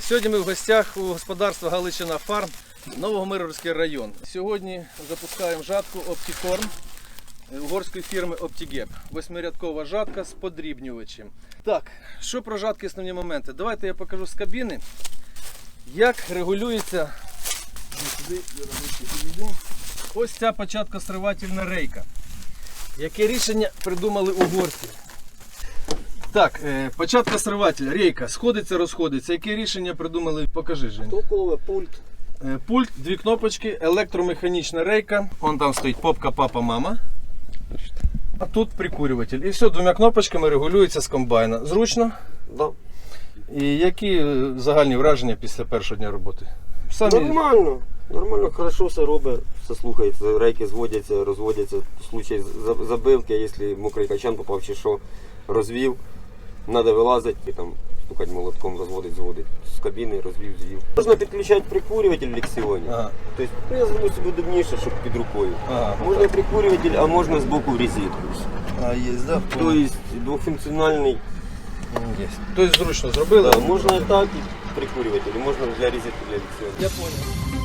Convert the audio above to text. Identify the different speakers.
Speaker 1: Сьогодні ми в гостях у господарства Галичина Фарм, Новогомирівський район. Сьогодні запускаємо жатку Оптікорн угорської фірми Optigep. Восьмирядкова жатка з подрібнювачем. Так, що про жатки основні моменти? Давайте я покажу з кабіни, як регулюється. Ось ця початка сривательна рейка. Яке рішення придумали угорці? Так, е, початка сриватель, рейка, сходиться, розходиться. Яке рішення придумали? Покажи, Жень.
Speaker 2: Токове, пульт.
Speaker 1: Е, Пульт, дві кнопочки, електромеханічна рейка. Вон там стоїть попка, папа, мама. А тут прикурюватель. І все, двома кнопочками регулюється з комбайна. Зручно.
Speaker 2: Да.
Speaker 1: І які е, загальні враження після першого дня роботи? Самі...
Speaker 2: Нормально. Нормально, хорошо все робить, все слухається, рейки зводяться, розводяться. В случаї за- забивки, якщо мокрий качан попав чи що, розвів, треба вилазити і там стукати молотком, розводить, зводить. З кабіни розвів, звів. Можна підключати прикурюватель лексіоні.
Speaker 1: Ага.
Speaker 2: Тобто ну, я зроблю собі удобніше, щоб під рукою.
Speaker 1: Ага.
Speaker 2: Можна прикурюватель, а можна збоку в розетку.
Speaker 1: А, є, да?
Speaker 2: Тобто двохфункціональний.
Speaker 1: Є. Тобто зручно зробили.
Speaker 2: Да, можна і так, і прикурюватель, можна для розетки для лексіону.
Speaker 1: Я понял.